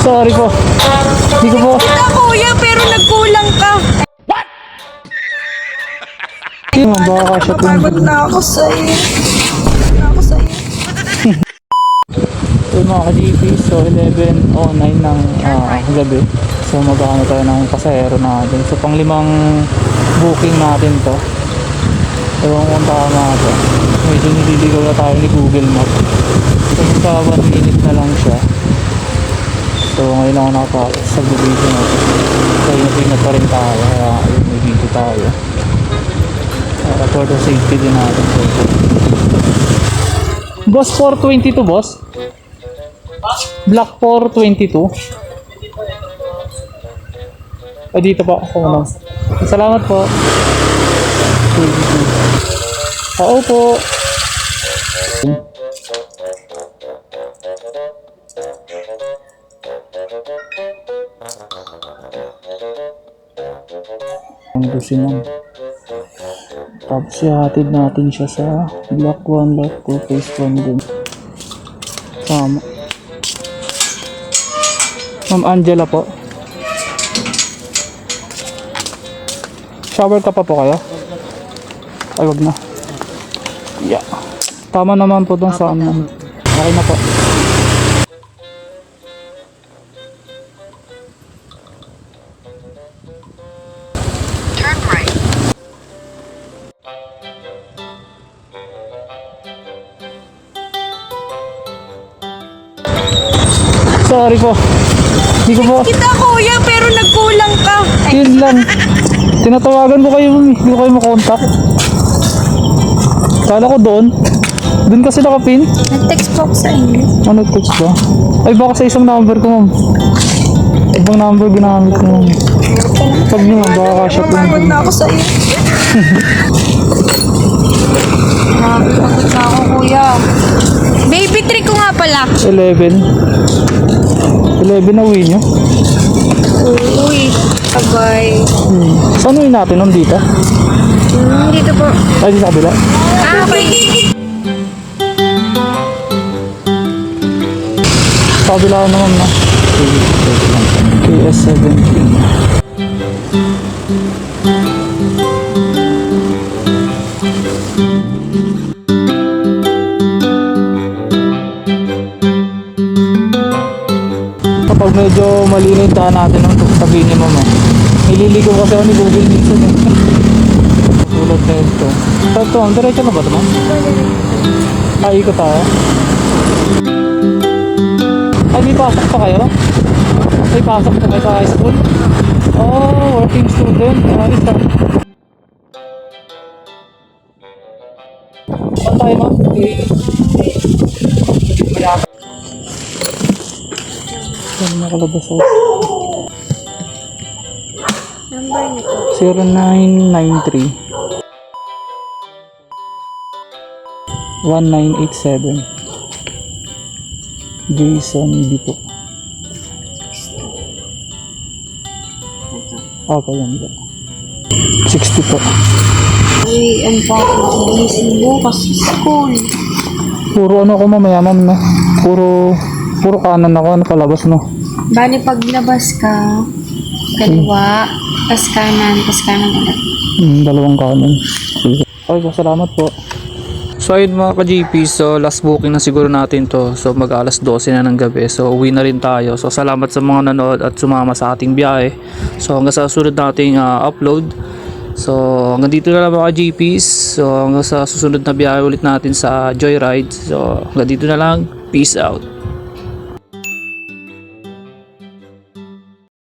Sorry po. Hindi ko po. Kita kuya, pero nagkulang ka. Hindi mo baka siya po. Napagod na ako sa'yo. Na ako sa'yo. So mga ka-GP, so 11.09 ng ah, gabi. So magkano tayo ng pasahero natin. So pang limang booking natin to. Ewan kung tama to. Medyo nililigaw na tayo ni Google Map. So magka 1 minute na lang siya. So ngayon ako nakapasok sa video natin. So ingat-ingat pa rin tayo. Kaya ayun, may video tayo. Para for the safety din natin. Boss 422 boss? Black 422. Ay, dito pa ako lang. Salamat po. Oo po. Ang businan. Tapos ihatid natin siya sa Block 1, Lot 2, Phase 1 din. Tama. Ma'am Angela po. Shower ka pa po kayo? Ay, wag na. Yeah. Tama naman po dun sa ano. Okay na po. Sorry po. Hindi ko po. Kita kuya, pero nagkulang ka. Yun lang. Tinatawagan ko kayo, hindi ko kayo makontak. Kala ko doon. Doon kasi nakapin. nag-text po ako sa inyo. Ano text ba? Ay baka sa isang number ko ma'am. Ibang number ginamit ko ma'am. Pag nyo ma'am, baka kasya po. Napagod na ako sa'yo. Napagod na ako kuya. Baby trick ko nga pala. 11. 11 na uwi nyo. Uy, abay. Hmm. Saan uwi natin ma'am dito? Hmm, dito po. Ay, di sa kabila. Ah, okay. Sa kabila naman na. KS17. Medyo malinaw yung natin, no, sabihin ni mama. Nililigaw kasi ako ni Google minsan eh. Tulad na ito. So ito, ang diretso na ba ito ma'am? Ay, ikot tayo. Ay, may pasok pa kayo? May pasok pa kayo sa high school? Oh, working student. Ayos ah. Saan tayo ma'am? Okay. Saan nakalabas ako? Number niyo po. 0993 1987 Jason Bito Opo, yan po. 60 po. Uy, ang papa. Bukas sa school. Puro ano ko mamaya, ma'am, no? Puro, puro kanan ako, ano palabas, no? Bali, paglabas ka, kaliwa, tas kanan, tas kanan ulit. Hmm, dalawang kanan. Okay, po, salamat po. So ayun mga ka-GP, so last booking na siguro natin to. So mag alas 12 na ng gabi. So uwi na rin tayo. So salamat sa mga nanood at sumama sa ating biyahe. So hanggang sa susunod nating ah, upload. So hanggang dito na lang mga GPs. So hanggang sa susunod na biyahe ulit natin sa Joyride. So hanggang dito na lang. Peace out.